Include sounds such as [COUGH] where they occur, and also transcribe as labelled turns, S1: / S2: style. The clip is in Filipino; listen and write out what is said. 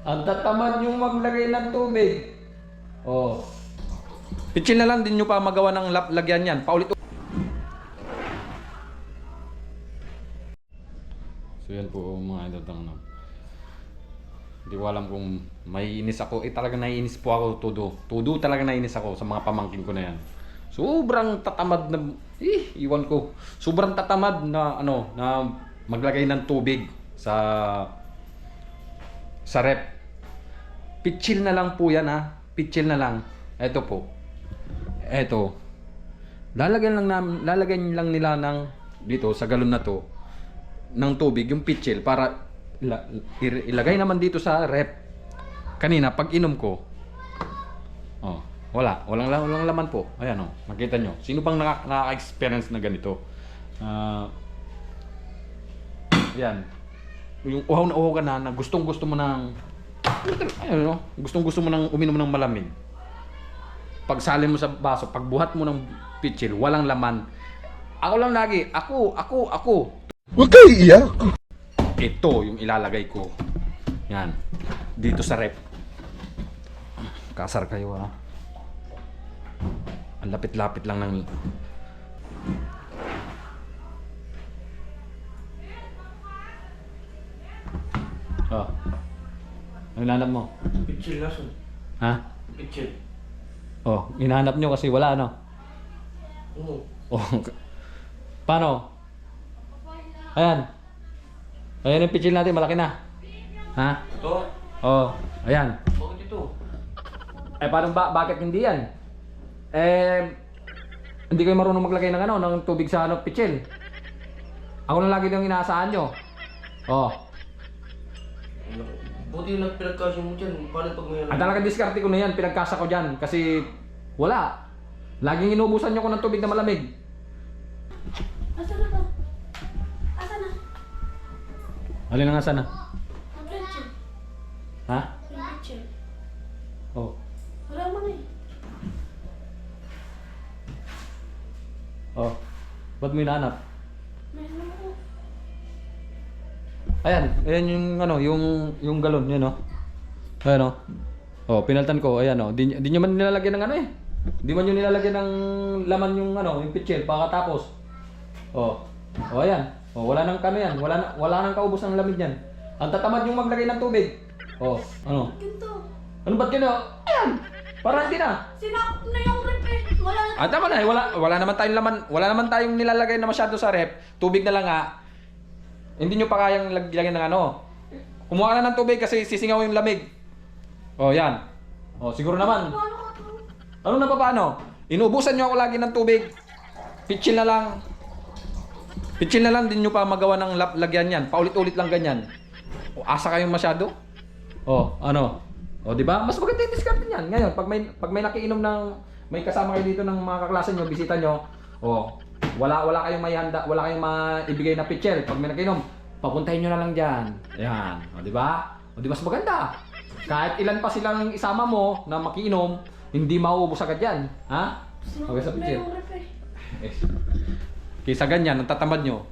S1: Ang tatamad yung maglagay ng tubig. Oh. Pitchin na lang din nyo pa magawa ng lap- lagyan yan. Paulit So yan po mga idol ng ano. Hindi ko alam kung may inis ako. Eh talaga naiinis po ako todo. Todo talaga naiinis ako sa mga pamangkin ko na yan. Sobrang tatamad na eh iwan ko. Sobrang tatamad na ano na maglagay ng tubig sa sa rep. Pitchil na lang po yan ha. Pitchil na lang. Ito po. Ito. Lalagyan lang namin, lalagyan lang nila ng dito sa galon na to ng tubig yung pitchil para ilagay naman dito sa rep. Kanina pag inom ko Oh, wala, walang la- walang laman po. Ayan oh, makita nyo. Sino bang naka- nakaka-experience na ganito? Ah, yan. Yung uhaw na uhaw ka na, na gustong gusto mo ng ayun no, gustong gusto mo nang uminom ng malamig. Pagsalin mo sa baso, pagbuhat mo ng pitchil, walang laman. Ako lang lagi, ako, ako, ako.
S2: Huwag kayo iiyak.
S1: Ito yung ilalagay ko. Yan. Dito sa rep. Kasar kayo ha. Ang lapit-lapit lang ng... Ano hinahanap mo?
S3: Pitchil lason.
S1: Ha?
S3: Pitchil.
S1: Oh, hinahanap nyo kasi wala ano?
S3: Oo.
S1: Oh. Paano? Ayan. Ayan yung pitchil natin, malaki na. Ha?
S3: Ito.
S1: Oh, ayan.
S3: Bakit ito?
S1: Eh, paano ba, bakit hindi yan? Eh, hindi kayo marunong maglagay ng ano, ng tubig sa ano, pitchil. Ako na lagi yung inaasahan nyo. Oh.
S3: Buti yung nagpinagkasya mo dyan. Paano pag may
S1: Ang talaga diskarte ko na yan, pinagkasa ko dyan. Kasi, wala. Laging inubusan nyo ko ng tubig na malamig.
S4: Asa na ba? Asa na?
S1: Alin na nga sana?
S4: Ang picture.
S1: Ha?
S4: Yung picture.
S1: Oh.
S4: Wala mo na eh.
S1: Oh. Ba't mo hinahanap? Ayan, ayan yung ano, yung yung galon, yun oh. Ayan oh. Oh, pinaltan ko, ayan oh. Di, di nyo man nilalagyan ng ano eh. Di man nyo nilalagyan ng laman yung ano, yung pitchel pagkatapos. Oh. Oh, ayan. Oh, wala nang kano yan. Wala na, wala nang kaubos ng lamig yan. Ang tatamad yung maglagay ng tubig. Oh, ano?
S4: Ganito.
S1: Ano ba't gano? Ayan. Para hindi na.
S4: Sinakot na yung rep eh. Wala na.
S1: Ah, tama na. eh. Wala, wala naman tayong laman. Wala naman tayong nilalagay na masyado sa rep. Tubig na lang nga. Hindi nyo pa kayang lag- lagyan ng ano. Kumuha na ng tubig kasi sisingaw yung lamig. Oh, yan. Oh, siguro naman. Ano na pa paano? Inuubusan nyo ako lagi ng tubig. Pitchil na lang. Pitchil na lang din nyo pa magawa ng lap- lagyan yan. Paulit-ulit lang ganyan. O, asa kayong masyado? Oh, ano? O, di ba? Mas maganda yung discard niyan. Ngayon, pag may pag may nakiinom ng may kasama kayo dito ng mga kaklase nyo, bisita nyo, oh, wala wala kayong may handa, wala kayong maibigay na pitchel. Pag may nakiinom, papuntahin nyo na lang diyan. Yan, o, di ba? O, di ba mas maganda? Kahit ilan pa silang isama mo na makiinom, hindi mauubos agad yan. Ha? Okay sa
S4: eh.
S1: Eh, [LAUGHS] Kaysa ganyan, ang tatamad nyo.